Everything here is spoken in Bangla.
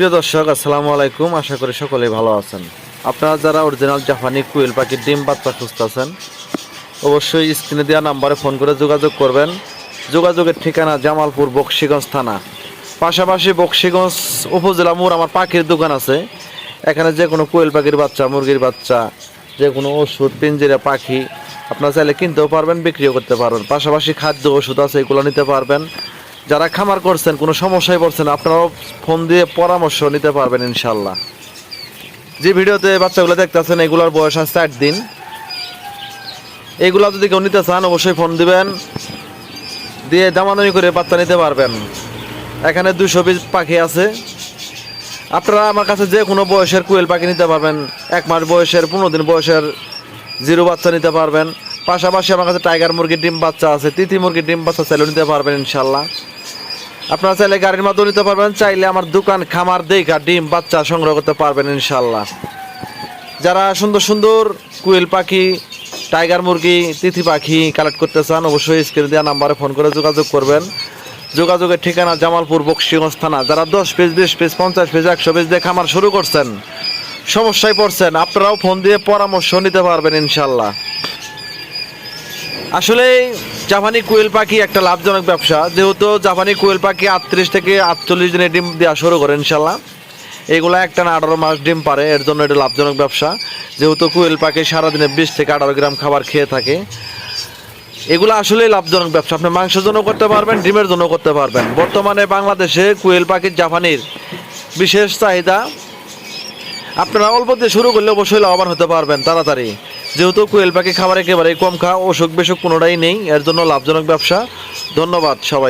প্রিয় দর্শক, আসসালামু আলাইকুম। আশা করি সকলেই ভালো আছেন। আপনারা যারা অরিজিনাল জাপানি কুয়েল পাখির ডিম, বাচ্চা খুঁজতেছেন অবশ্যই স্ক্রিনে দেওয়া নাম্বারে ফোন করে যোগাযোগ করবেন। যোগাযোগের ঠিকানা জামালপুর বক্সিগঞ্জ থানা। পাশাপাশি বক্সিগঞ্জ উপজেলা মোড় আমার পাখির দোকান আছে। এখানে যে কোনো কোয়েল পাখির বাচ্চা, মুরগির বাচ্চা, যে কোনো ওষুধ, পিঞ্জিরা পাখি, আপনারা চাইলে কিনতেও পারবেন, বিক্রিও করতে পারবেন। পাশাপাশি খাদ্য ওষুধ আছে, এগুলো নিতে পারবেন। যারা খামার করছেন, কোনো সমস্যায় পড়ছেন, আপনারাও ফোন দিয়ে পরামর্শ নিতে পারবেন ইনশাল্লাহ। যে ভিডিওতে বাচ্চাগুলো দেখতেছেন, এগুলোর বয়স আছে চার দিন। এগুলো যদি কেউ নিতে চান, অবশ্যই ফোন দিবেন। দিয়ে দামাদামি করে বাচ্চা নিতে পারবেন। এখানে দুশো পিস পাখি আছে। আপনারা আমার কাছে যে কোনো বয়সের কুয়েল পাখি নিতে পারবেন। এক মাস বয়সের, পনেরো দিন বয়সের জিরো বাচ্চা নিতে পারবেন। পাশাপাশি আমার কাছে টাইগার মুরগির ডিম বাচ্চা আছে তিথি মুরগির ডিম বাচ্চা চাইলেও নিতে পারবেন ইনশাল্লাহ আপনারা চাইলে গাড়ির মাধ্যমে নিতে পারবেন, চাইলে আমার দোকান খামার দেখা ডিম বাচ্চা সংগ্রহ করতে পারবেন ইনশাল্লাহ যারা সুন্দর সুন্দর কুয়েল পাখি, টাইগার মুরগি তিথি পাখি কালেক্ট করতে চান, অবশ্যই স্ক্রিনে দেওয়া নাম্বারে ফোন করে যোগাযোগ করবেন। যোগাযোগের ঠিকানা জামালপুর বক্সিগঞ্জ থানা। যারা দশ পিস বিশ পিস পঞ্চাশ পিস একশো পিস দিয়ে খামার শুরু করছেন, সমস্যায় পড়ছেন, আপনারাও ফোন দিয়ে পরামর্শ নিতে পারবেন ইনশাল্লাহ আসলে জাপানি কোয়েল পাখি একটা লাভজনক ব্যবসা। যেহেতু জাপানি কোয়েল পাখি আটত্রিশ থেকে আটচল্লিশ দিনে ডিম দেওয়া শুরু করে, ইনশাল্লাহ। এগুলো একটা না আঠারো মাস ডিম পারে, এর জন্য এটা লাভজনক ব্যবসা। যেহেতু কোয়েল পাখি সারাদিনে বিশ থেকে আঠারো গ্রাম খাবার খেয়ে থাকে। এগুলো আসলেই লাভজনক ব্যবসা। আপনি মাংসের জন্য করতে পারবেন, ডিমের জন্য করতে পারবেন। বর্তমানে বাংলাদেশে কোয়েল পাখির জাপানির বিশেষ চাহিদা, আপনারা অল্প দিয়ে শুরু করলে অবশ্যই লাভবান হতে পারবেন, তাড়াতাড়ি। যেহেতু কোয়েল পাখি খাবার একেবারেই কম খা অসুখ বিসুখ কোনোটাই নেই, এর জন্য লাভজনক ব্যবসা। ধন্যবাদ সবাই